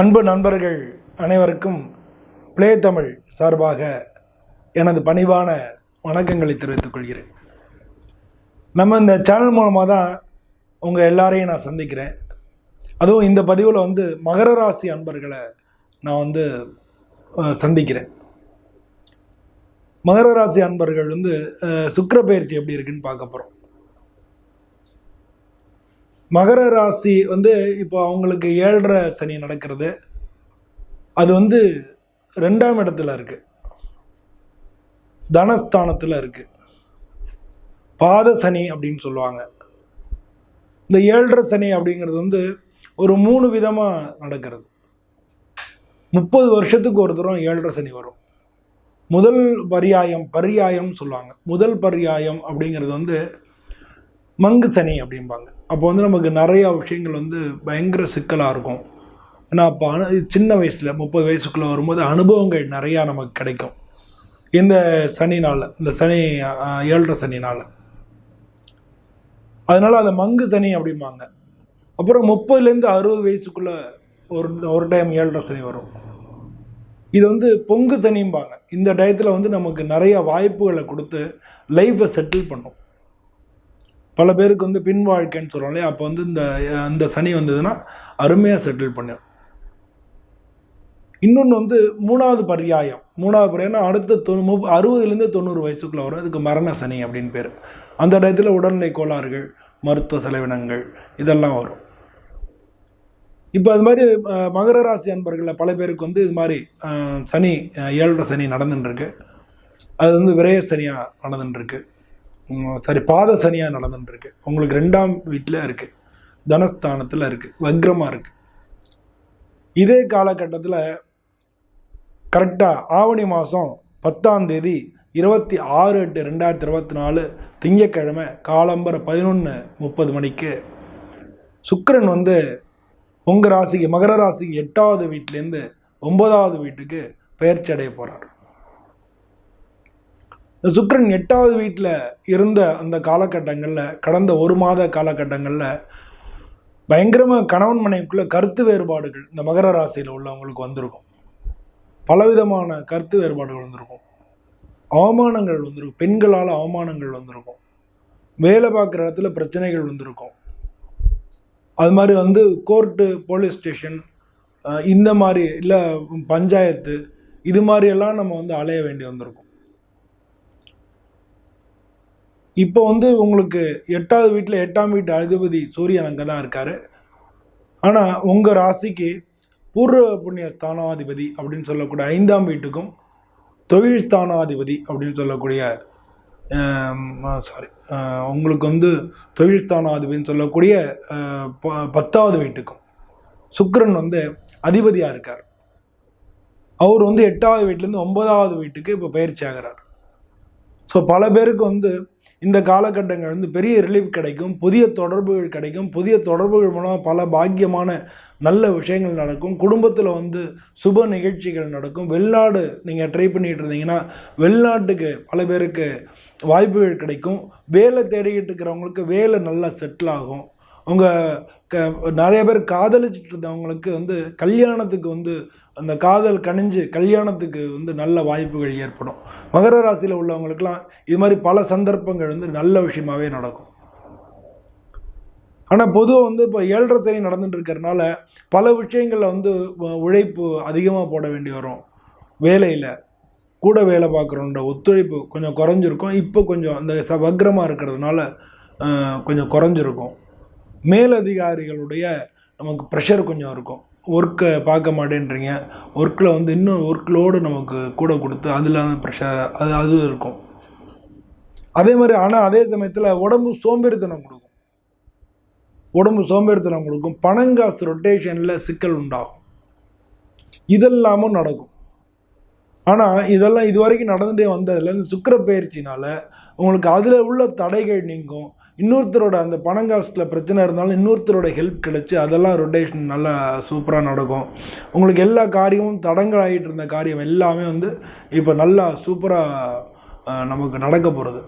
அன்பு நண்பர்கள் அனைவருக்கும் பிளே தமிழ் சார்பாக எனது பணிவான வணக்கங்களை தெரிவித்துக் கொள்கிறேன். நம்ம இந்த சேனல் மூலமாக தான் உங்கள் எல்லாரையும் நான் சந்திக்கிறேன். அதுவும் இந்த பதிவில் வந்து மகர ராசி அன்பர்களை நான் வந்து சந்திக்கிறேன். மகர ராசி அன்பர்கள் வந்து சுக்கர சுக்கிர பயிற்சி எப்படி இருக்குன்னு பார்க்க போகிறோம் மகர ராசி வந்து இப்போ அவங்களுக்கு ஏழரை சனி நடக்கிறது. அது வந்து ரெண்டாம் இடத்துல இருக்கு. தனஸ்தானத்தில் இருக்கு. பாத சனி அப்படின்னு சொல்லுவாங்க. இந்த ஏழரை சனி அப்படிங்கிறது வந்து ஒரு மூணு விதமாக நடக்கிறது. முப்பது வருஷத்துக்கு ஒரு தரம் ஏழரை சனி வரும். முதல் பரியாயம் பரியாயம் சொல்லுவாங்க. முதல் பரியாயம் அப்படிங்கிறது வந்து மங்கு சனி அப்படிம்பாங்க. அப்போ வந்து நமக்கு நிறையா விஷயங்கள் வந்து பயங்கர சிக்கலாக இருக்கும். ஏன்னா அப்போ அனு சின்ன வயசில் முப்பது வயசுக்குள்ளே வரும்போது அனுபவங்கள் நிறையா நமக்கு கிடைக்கும். இந்த சனி நாளில் இந்த சனி ஏழரை சனி நாளில். அதனால் அந்த மங்கு சனி அப்படிம்பாங்க. அப்புறம் முப்பதுலேருந்து அறுபது வயசுக்குள்ளே ஒரு ஒரு டைம் ஏழரை சனி வரும். இது வந்து பொங்கு சனிம்பாங்க. இந்த டயத்தில் வந்து நமக்கு நிறைய வாய்ப்புகளை கொடுத்து லைஃப்பை செட்டில் பண்ணும். பல பேருக்கு வந்து பின் வாழ்க்கைன்னு சொல்கிறோம் இல்லையா? அப்போ வந்து இந்த அந்த சனி வந்ததுன்னா அருமையாக செட்டில் பண்ணிடும் இன்னொன்று வந்து மூணாவது பர்யாயம். மூணாவது பர்யாயம் அடுத்த தொண்ணூ முப் அறுபதுலேருந்து தொண்ணூறு வயசுக்குள்ள வரும். இதுக்கு மரண சனி அப்படின்னு பேர். அந்த இடத்துல உடல்நிலை கோளாறுகள் மருத்துவ செலவினங்கள் இதெல்லாம் வரும். இப்போ அது மாதிரி மகர ராசி அன்பர்களில் பல பேருக்கு வந்து இது மாதிரி சனி ஏழரை சனி நடந்துட்டுருக்கு. அது வந்து விரய சனியாக நடந்துட்டுருக்கு. சரி பாத சனியாக நடந்துட்டுருக்கு உங்களுக்கு ரெண்டாம் வீட்டில் இருக்குது தனஸ்தானத்தில் இருக்குது வக்ரமாக இருக்குது இதே காலகட்டத்தில் கரெக்டாக ஆவணி மாதம் பத்தாம் தேதி இருபத்தி ஆறு எட்டு ரெண்டாயிரத்தி இருபத்தி நாலு திங்கக்கிழமை காலம்பரை பதினொன்று முப்பது மணிக்கு சுக்கரன் வந்து உங்கள் ராசிக்கு மகர ராசிக்கு எட்டாவது வீட்டிலேருந்து ஒன்பதாவது வீட்டுக்கு பயிற்சி அடைய போகிறார் இந்த சுக்கிரன் எட்டாவது வீட்டில் இருந்த அந்த காலகட்டங்களில் கடந்த ஒரு மாத காலகட்டங்களில் பயங்கரமாக கணவன் மனைவிக்குள்ள கருத்து வேறுபாடுகள் இந்த மகர ராசியில் உள்ளவங்களுக்கு வந்திருக்கும். பலவிதமான கருத்து வேறுபாடுகள் வந்திருக்கும். அவமானங்கள் வந்திருக்கும். பெண்களால் அவமானங்கள் வந்திருக்கும். வேலை பார்க்குற இடத்துல பிரச்சனைகள் வந்திருக்கும். அது மாதிரி வந்து கோர்ட்டு போலீஸ் ஸ்டேஷன் இந்த மாதிரி இல்லை பஞ்சாயத்து இது மாதிரியெல்லாம் நம்ம வந்து அலைய வேண்டி வந்திருக்கும். இப்போ வந்து உங்களுக்கு எட்டாவது வீட்டில் எட்டாம் வீட்டு அதிபதி சூரியன் அங்கே தான் இருக்கார். ஆனால் உங்கள் ராசிக்கு பூர்வ புண்ணிய ஸ்தானாதிபதி அப்படின்னு சொல்லக்கூடிய ஐந்தாம் வீட்டுக்கும் தொழில் ஸ்தானாதிபதி அப்படின்னு சொல்லக்கூடிய சாரி உங்களுக்கு வந்து தொழில் ஸ்தானாதிபதினு சொல்லக்கூடிய ப- பத்தாவது வீட்டுக்கும் சுக்கரன் வந்து அதிபதியாக இருக்கார். அவர் வந்து எட்டாவது வீட்டிலேருந்து ஒன்பதாவது வீட்டுக்கு இப்போ பயிற்சி ஆகிறார். ஸோ பல பேருக்கு வந்து இந்த காலகட்டங்கள் வந்து பெரிய ரிலீஃப் கிடைக்கும் புதிய தொடர்புகள் கிடைக்கும் புதிய தொடர்புகள் மூலம் பல பாக்கியமான நல்ல விஷயங்கள் நடக்கும். குடும்பத்தில் வந்து சுப நிகழ்ச்சிகள் நடக்கும். வெளிநாடு நீங்கள் ட்ரை பண்ணிகிட்டு இருந்தீங்கன்னா வெளிநாட்டுக்கு பல பேருக்கு வாய்ப்புகள் கிடைக்கும். வேலை தேடிக்கிட்டு இருக்கிறவங்களுக்கு வேலை நல்லா செட்டில் ஆகும். அவங்க க நிறைய பேர் காதலிச்சுட்டு இருந்தவங்களுக்கு வந்து கல்யாணத்துக்கு வந்து அந்த காதல் கணிஞ்சு கல்யாணத்துக்கு வந்து நல்ல வாய்ப்புகள் ஏற்படும். மகர ராசியில் உள்ளவங்களுக்கெல்லாம் இது மாதிரி பல சந்தர்ப்பங்கள் வந்து நல்ல விஷயமாகவே நடக்கும். ஆனால் பொதுவாக வந்து இப்போ ஏழரை சனி நடந்துட்டு இருக்கிறனால பல விஷயங்களில் வந்து உழைப்பு அதிகமாக போட வேண்டி வரும். வேலையில் கூட வேலை பார்க்குறோன்ற ஒத்துழைப்பு கொஞ்சம் குறைஞ்சிருக்கும். இப்போ கொஞ்சம் அந்த ச வக்ரமாக இருக்கிறதுனால கொஞ்சம் குறைஞ்சிருக்கும். மேலதிகாரிகளுடைய நமக்கு ப்ரெஷர் கொஞ்சம் இருக்கும். ஒர்க்கை பார்க்க மாட்டேன்றீங்க. ஒர்க்கில் வந்து இன்னும் ஒர்க் லோடு நமக்கு கூட கொடுத்து அதில் ப்ரெஷர் அது அது இருக்கும். அதே மாதிரி ஆனால் அதே சமயத்தில் உடம்பு சோம்பேறித்தனம் கொடுக்கும். உடம்பு சோம்பேறித்தனம் கொடுக்கும். பணங்காசு ரொட்டேஷனில் சிக்கல் உண்டாகும். இதெல்லாமும் நடக்கும். ஆனால் இதெல்லாம் இது வரைக்கும் நடந்துகிட்டே வந்ததில் இந்த சுக்கிர பயிற்சினால் உங்களுக்கு அதில் உள்ள தடைகள் நீங்கும். இன்னொருத்தரோட அந்த பணங்காசில் பிரச்சனை இருந்தாலும் இன்னொருத்தரோட ஹெல்ப் கிடைச்சி அதெல்லாம் ரொட்டேஷன் நல்லா சூப்பராக நடக்கும். உங்களுக்கு எல்லா காரியமும் தடங்கள் ஆகிட்டு இருந்த காரியம் எல்லாமே வந்து இப்போ நல்லா சூப்பராக நமக்கு நடக்க போகிறது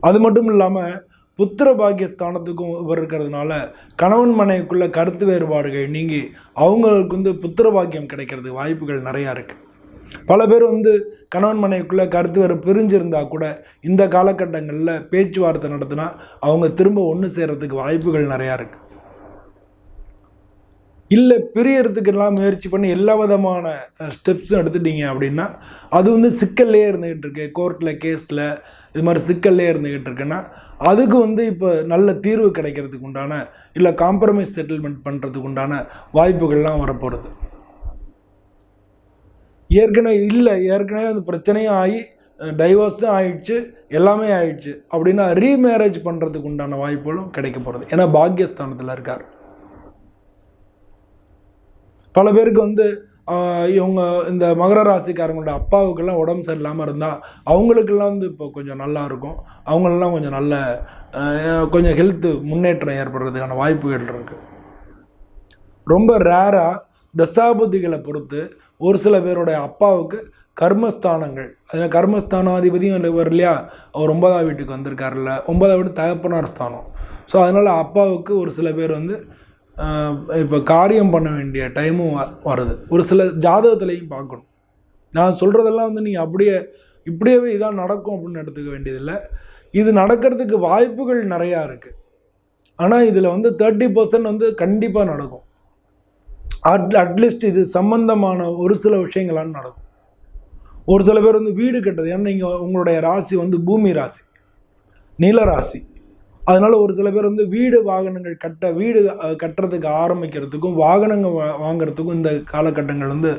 அது மட்டும் இல்லாமல் புத்திர பாக்கியஸ்தானத்துக்கும் இவர் இருக்கிறதுனால கணவன் மனைவிக்குள்ள கருத்து வேறுபாடுகள் நீங்கி அவங்களுக்கு வந்து புத்திர பாக்கியம் கிடைக்கிறதுக்கு வாய்ப்புகள் நிறையா இருக்குது பல பேர் வந்து கணவன் மனைவிக்குள்ளே கருத்து வேறு பிரிஞ்சிருந்தால் கூட இந்த காலகட்டங்களில் பேச்சுவார்த்தை நடத்தினா அவங்க திரும்ப ஒன்று சேர்கிறதுக்கு வாய்ப்புகள் நிறையா இருக்குது இல்லை பிரியறதுக்கெல்லாம் முயற்சி பண்ணி எல்லா விதமான ஸ்டெப்ஸும் எடுத்துட்டீங்க அப்படின்னா அது வந்து சிக்கல்லே இருந்துக்கிட்டு இருக்கு. கோர்ட்டில் கேஸில் இது மாதிரி சிக்கல்லே இருந்துக்கிட்டு இருக்குன்னா அதுக்கு வந்து இப்போ நல்ல தீர்வு கிடைக்கிறதுக்கு உண்டான இல்லை காம்ப்ரமைஸ் செட்டில்மெண்ட் பண்ணுறதுக்கு உண்டான வாய்ப்புகள்லாம் வரப்போகிறது ஏற்கனவே இல்லை ஏற்கனவே அந்த பிரச்சனையும் ஆகி டைவர்ஸும் ஆயிடுச்சு எல்லாமே ஆயிடுச்சு அப்படின்னா ரீமேரேஜ் பண்ணுறதுக்கு உண்டான வாய்ப்புகளும் கிடைக்க போகிறது ஏன்னா பாக்கியஸ்தானத்தில் இருக்கார். பல பேருக்கு வந்து இவங்க இந்த மகர ராசிக்காரங்களோட அப்பாவுக்கெல்லாம் உடம்பு சரியில்லாமல் இருந்தால் அவங்களுக்கெல்லாம் வந்து இப்போ கொஞ்சம் நல்லா இருக்கும். அவங்களெல்லாம் கொஞ்சம் நல்ல கொஞ்சம் ஹெல்த்து முன்னேற்றம் ஏற்படுறதுக்கான வாய்ப்புகள் இருக்குது ரொம்ப ரேராக தசாபுத்திகளை பொறுத்து ஒரு சில பேருடைய அப்பாவுக்கு கர்மஸ்தானங்கள். அதில் கர்மஸ்தானாதிபதியும் இவர் இல்லையா? அவர் ஒன்பதாம் வீட்டுக்கு வந்திருக்காருல்ல. ஒன்பதாம் வீடு தகப்பனார் ஸ்தானம். ஸோ அதனால் அப்பாவுக்கு ஒரு சில பேர் வந்து இப்போ காரியம் பண்ண வேண்டிய டைமும் வ- வருது. ஒரு சில ஜாதகத்துலேயும் பார்க்கணும். நான் சொல்கிறதெல்லாம் வந்து நீங்கள் அப்படியே இப்படியே இதான் நடக்கும் அப்படின்னு எடுத்துக்க வேண்டியதில்லை. இது நடக்கிறதுக்கு வாய்ப்புகள் நிறையா இருக்குது ஆனால் இதில் வந்து தேர்ட்டி பர்சன்ட் வந்து கண்டிப்பாக நடக்கும். அட் அட்லீஸ்ட் இது சம்பந்தமான ஒரு சில விஷயங்களான நடக்கும். ஒரு சில பேர் வந்து வீடு கட்டுறது. ஏன்னா நீங்கள் உங்களுடைய ராசி வந்து பூமி ராசி நில ராசி. அதனால் ஒரு சில பேர் வந்து வீடு வாகனங்கள் கட்ட வீடு கட்டுறதுக்கு ஆரம்பிக்கிறதுக்கும் வாகனங்கள் வா- வாங்கிறதுக்கும் இந்த காலகட்டங்கள் வந்து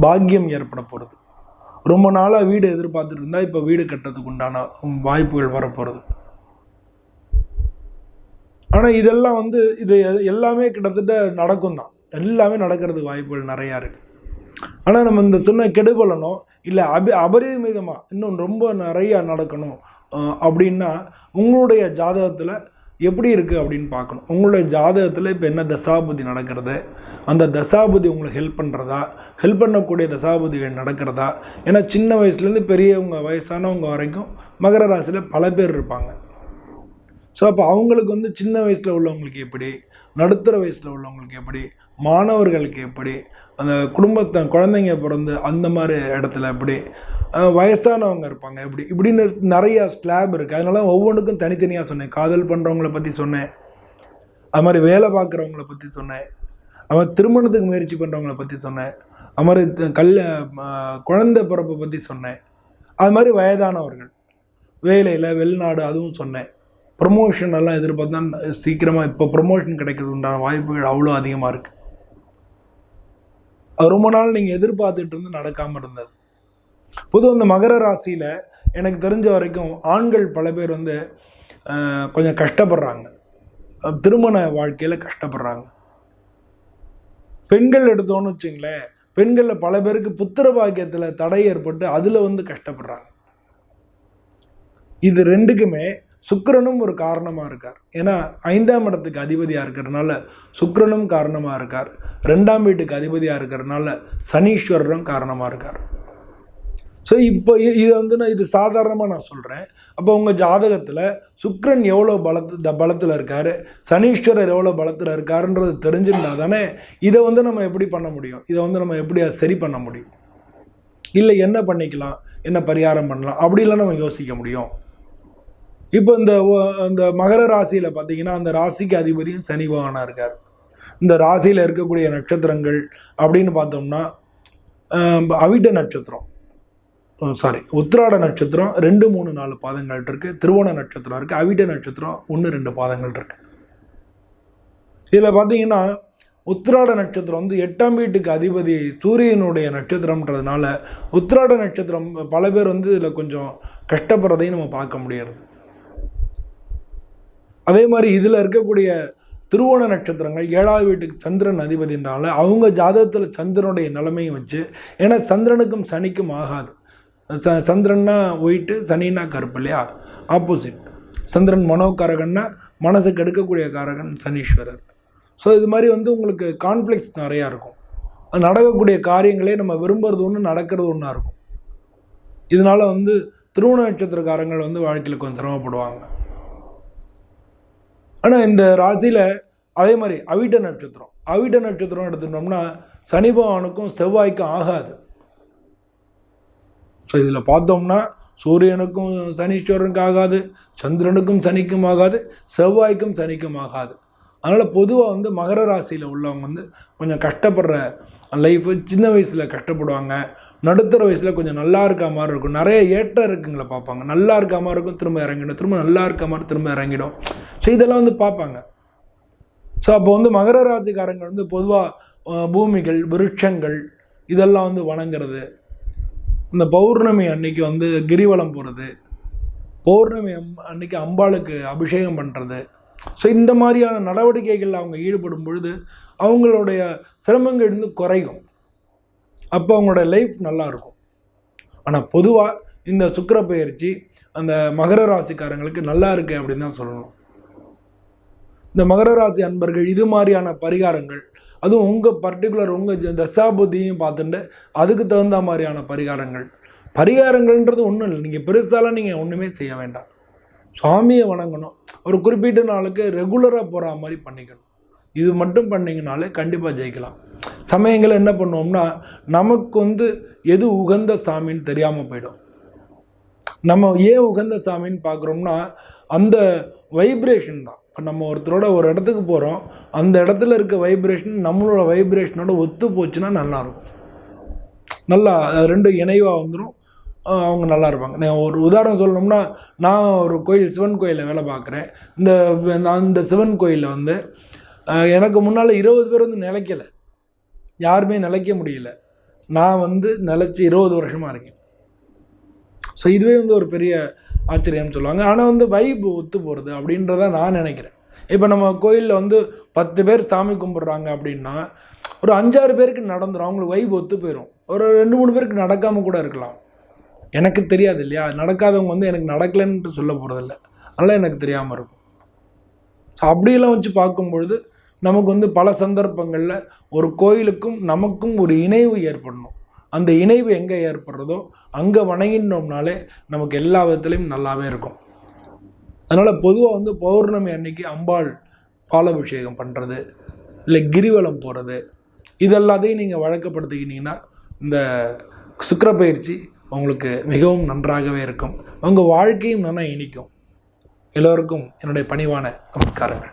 பாக்கியம் ஏற்பட போகிறது ரொம்ப நாளாக வீடு எதிர்பார்த்துட்டு இருந்தால் இப்போ வீடு கட்டுறதுக்கு உண்டான வாய்ப்புகள் வரப்போகிறது ஆனால் இதெல்லாம் வந்து இது எல்லாமே கிட்டத்தட்ட நடக்கும் தான் எல்லாமே நடக்கிறதுக்கு வாய்ப்புகள் நிறையா இருக்குது ஆனால் நம்ம இந்த சொன்ன கெடுபலனோ இல்லை அபி அபரிமிதமாக இன்னும் ரொம்ப நிறையா நடக்கணும் அப்படின்னா உங்களுடைய ஜாதகத்தில் எப்படி இருக்குது அப்படின்னு பார்க்கணும். உங்களுடைய ஜாதகத்தில் இப்போ என்ன தசாபுதி நடக்கிறது? அந்த தசாபுதி உங்களுக்கு ஹெல்ப் பண்ணுறதா ஹெல்ப் பண்ணக்கூடிய தசாபுதிகள் நடக்கிறதா? ஏன்னா சின்ன வயசுலேருந்து பெரியவங்க வயசானவங்க வரைக்கும் மகர ராசியில் பல பேர் இருப்பாங்க. ஸோ அப்போ அவங்களுக்கு வந்து சின்ன வயசில் உள்ளவங்களுக்கு எப்படி? நடுத்தர வயசில் உள்ளவங்களுக்கு எப்படி? மாணவர்களுக்கு எப்படி அந்த குடும்பத்தை குழந்தைங்க பிறந்து அந்த மாதிரி இடத்துல எப்படி வயசானவங்க இருப்பாங்க எப்படி இப்படின்னு நிறையா ஸ்லாப் இருக்குது அதனால ஒவ்வொன்றுக்கும் தனித்தனியாக சொன்னேன். காதல் பண்ணுறவங்கள பற்றி சொன்னேன். அது மாதிரி வேலை பார்க்குறவங்கள பற்றி சொன்னேன். அவன் திருமணத்துக்கு முயற்சி பண்ணுறவங்கள பற்றி சொன்னேன். அது மாதிரி த- கல் குழந்தை பிறப்பை பற்றி சொன்னேன். அது மாதிரி வயதானவர்கள் வேலையில் வெளிநாடு அதுவும் சொன்னேன். ப்ரொமோஷன் எல்லாம் எதிர்பார்த்தா சீக்கிரமாக இப்போ ப்ரொமோஷன் கிடைக்கிறது உண்டான வாய்ப்புகள் அவ்வளோ அதிகமாக இருக்குது ரொம்ப நாள் நீங்கள் எதிர்பார்த்துட்டு இருந்து நடக்காமல் இருந்தது. பொதுவாக இந்த மகர ராசியில் எனக்கு தெரிஞ்ச வரைக்கும் ஆண்கள் பல பேர் வந்து கொஞ்சம் கஷ்டப்படுறாங்க. திருமண வாழ்க்கையில் கஷ்டப்படுறாங்க. பெண்கள் எடுத்தோன்னு வச்சுங்களேன் பெண்களில் பல பேருக்கு புத்திர பாக்கியத்தில் தடை ஏற்பட்டு அதில் வந்து கஷ்டப்படுறாங்க. இது ரெண்டுக்குமே சுக்கரனும் ஒரு காரணமாக இருக்கார். ஏன்னா ஐந்தாம் இடத்துக்கு அதிபதியாக இருக்கிறதுனால சுக்கரனும் காரணமாக இருக்கார். ரெண்டாம் வீட்டுக்கு அதிபதியாக இருக்கிறதுனால சனீஸ்வரரும் காரணமாக இருக்கார். ஸோ இப்போ இது வந்து நான் இது சாதாரணமாக நான் சொல்கிறேன் அப்போ உங்கள் ஜாதகத்தில் சுக்ரன் எவ்வளோ பலத்து த பலத்தில் இருக்கார்? சனீஸ்வரர் எவ்வளோ பலத்தில் இருக்காருன்றது தெரிஞ்சுருந்தா தானே இதை வந்து நம்ம எப்படி பண்ண முடியும்? இதை வந்து நம்ம எப்படி சரி பண்ண முடியும்? இல்லை என்ன பண்ணிக்கலாம்? என்ன பரிகாரம் பண்ணலாம்? அப்படிலாம் நம்ம யோசிக்க முடியும். இப்போ இந்த இந்த மகர ராசியில் பார்த்தீங்கன்னா அந்த ராசிக்கு அதிபதியும் சனி பகவானாக இருக்கார். இந்த ராசியில் இருக்கக்கூடிய நட்சத்திரங்கள் அப்படின்னு பார்த்தோம்னா அவிட்ட நட்சத்திரம். சாரி உத்திராட நட்சத்திரம் ரெண்டு மூணு நாலு பாதங்கள் இருக்கு. திருவோண நட்சத்திரம் இருக்கு. அவிட்ட நட்சத்திரம் ஒன்று ரெண்டு பாதங்கள் இருக்கு. இதில் பார்த்தீங்கன்னா உத்திராட நட்சத்திரம் வந்து எட்டாம் வீட்டுக்கு அதிபதி சூரியனுடைய நட்சத்திரம்ன்றதுனால உத்திராட நட்சத்திரம் பல பேர் வந்து இதில் கொஞ்சம் கஷ்டப்படுறதையும் நம்ம பார்க்க முடியாது அதே மாதிரி இதில் இருக்கக்கூடிய திருவோண நட்சத்திரங்கள் ஏழாவது வீட்டுக்கு சந்திரன் அதிபதினால அவங்க ஜாதகத்தில் சந்திரனுடைய நிலைமையும் வச்சு ஏன்னா சந்திரனுக்கும் சனிக்கும் ஆகாது. ச சந்திரன்னா ஒயிட்டு சனின்னா கருப்பு இல்லையா? ஆப்போசிட் சந்திரன் மனோகாரகன்னா மனசுக்கு எடுக்கக்கூடிய காரகன் சனீஸ்வரர். ஸோ இது மாதிரி வந்து உங்களுக்கு கான்ஃப்ளிக்ஸ் நிறையா இருக்கும். நடக்கக்கூடிய காரியங்களே நம்ம விரும்புறது ஒன்று நடக்கிறது ஒன்றா இருக்கும். இதனால் வந்து திருவண நட்சத்திரக்காரங்கள் வந்து வாழ்க்கையில் கொஞ்சம் சிரமப்படுவாங்க. ஆனால் இந்த ராசியில் அதே மாதிரி அவிட்ட நட்சத்திரம். அவிட்ட நட்சத்திரம் எடுத்துட்டோம்னா சனி பகவானுக்கும் செவ்வாய்க்கும் ஆகாது. ஸோ இதில் பார்த்தோம்னா சூரியனுக்கும் சனீஸ்வரனுக்கும் ஆகாது சந்திரனுக்கும் சனிக்கும் ஆகாது செவ்வாய்க்கும் சனிக்கும் ஆகாது. அதனால் பொதுவாக வந்து மகர ராசியில் உள்ளவங்க வந்து கொஞ்சம் கஷ்டப்படுற லைஃப்பு சின்ன வயசில் கஷ்டப்படுவாங்க. நடுத்தர வயசில் கொஞ்சம் நல்லா இருக்க மாதிரி இருக்கும். நிறைய ஏற்றம் இருக்குங்களை பார்ப்பாங்க. நல்லா இருக்க மாதிரி இருக்கும் திரும்ப இறங்கிடும். திரும்ப நல்லா இருக்க மாதிரி திரும்ப இறங்கிடும். ஸோ இதெல்லாம் வந்து பார்ப்பாங்க. ஸோ அப்போ வந்து மகர ராசிக்காரங்க வந்து பொதுவாக பூமிகள் விருட்சங்கள் இதெல்லாம் வந்து வணங்குறது. இந்த பௌர்ணமி அன்னைக்கு வந்து கிரிவலம் போகிறது பௌர்ணமி அம் அன்னைக்கு அம்பாளுக்கு அபிஷேகம் பண்ணுறது ஸோ இந்த மாதிரியான நடவடிக்கைகளில் அவங்க ஈடுபடும் பொழுது அவங்களுடைய சிரமங்கள் இருந்து குறையும். அப்போ அவங்களோட லைஃப் நல்லாயிருக்கும் ஆனால் பொதுவாக இந்த சுக்கர பயிற்சி அந்த மகர ராசிக்காரங்களுக்கு நல்லா இருக்குது அப்படின்னு தான் சொல்லணும். இந்த மகர ராசி அன்பர்கள் இது மாதிரியான பரிகாரங்கள் அதுவும் உங்கள் பர்டிகுலர் உங்கள் தசாபுத்தியும் பார்த்துட்டு அதுக்கு தகுந்த மாதிரியான பரிகாரங்கள். பரிகாரங்கள்ன்றது ஒன்றும் இல்லை. நீங்கள் பெருசாலாம் நீங்கள் ஒன்றுமே செய்ய வேண்டாம். சுவாமியை வணங்கணும். ஒரு குறிப்பிட்ட நாளுக்கு ரெகுலராக போகிற மாதிரி பண்ணிக்கணும். இது மட்டும் பண்ணிங்கனாலே கண்டிப்பாக ஜெயிக்கலாம். சமயங்கள் என்ன பண்ணுவோம்னா நமக்கு வந்து எது உகந்த சாமின்னு தெரியாமல் போயிடும். நம்ம ஏன் உகந்த சாமின்னு பார்க்குறோம்னா அந்த வைப்ரேஷன் தான். இப்போ நம்ம ஒருத்தரோட ஒரு இடத்துக்கு போகிறோம் அந்த இடத்துல இருக்க வைப்ரேஷன் நம்மளோட வைப்ரேஷனோட ஒத்து போச்சுன்னா நல்லாயிருக்கும் நல்லா ரெண்டும் இணைவாக வந்துடும் அவங்க நல்லா இருப்பாங்க. நான் ஒரு உதாரணம் சொல்லணும்னா நான் ஒரு கோயில் சிவன் கோயிலில் வேலை பார்க்குறேன். இந்த நான் சிவன் கோயிலில் வந்து எனக்கு முன்னால் இருபது பேர் வந்து நிலைக்கலை. யாருமே நிலைக்க முடியல. நான் வந்து நிலச்சி இருபது வருஷமாக இருக்கேன். ஸோ இதுவே வந்து ஒரு பெரிய ஆச்சரியம்னு சொல்லுவாங்க. ஆனால் வந்து வைப் ஒத்து போகிறது அப்படின்றத நான் நினைக்கிறேன். இப்போ நம்ம கோயிலில் வந்து பத்து பேர் சாமி கும்பிட்றாங்க அப்படின்னா ஒரு அஞ்சாறு பேருக்கு நடந்துடும் அவங்களுக்கு வைப் ஒத்து போயிடும் ஒரு ரெண்டு மூணு பேருக்கு நடக்காமல் கூட இருக்கலாம். எனக்கு தெரியாது இல்லையா? நடக்காதவங்க வந்து எனக்கு நடக்கலைன்ட்டு சொல்ல போகிறதில்ல அதெல்லாம் எனக்கு தெரியாமல் இருக்கும். ஸோ அப்படியெல்லாம் வச்சு பார்க்கும்பொழுது நமக்கு வந்து பல சந்தர்ப்பங்களில் ஒரு கோயிலுக்கும் நமக்கும் ஒரு இணைவு ஏற்படணும். அந்த இணைவு எங்கே ஏற்படுறதோ அங்கே வணங்கினோம்னாலே நமக்கு எல்லா விதத்துலேயும் நல்லாவே இருக்கும். அதனால் பொதுவாக வந்து பௌர்ணமி அன்னைக்கு அம்பாள் பாலாபிஷேகம் பண்ணுறது இல்லை கிரிவலம் போகிறது இதெல்லாத்தையும் நீங்கள் வழக்கப்படுத்திக்கிட்டீங்கன்னா இந்த சுக்கர பயிற்சி உங்களுக்கு மிகவும் நன்றாகவே இருக்கும். உங்கள் வாழ்க்கையும் நல்லா இனிக்கும். எல்லோருக்கும் என்னுடைய பணிவான நமஸ்காரங்கள்.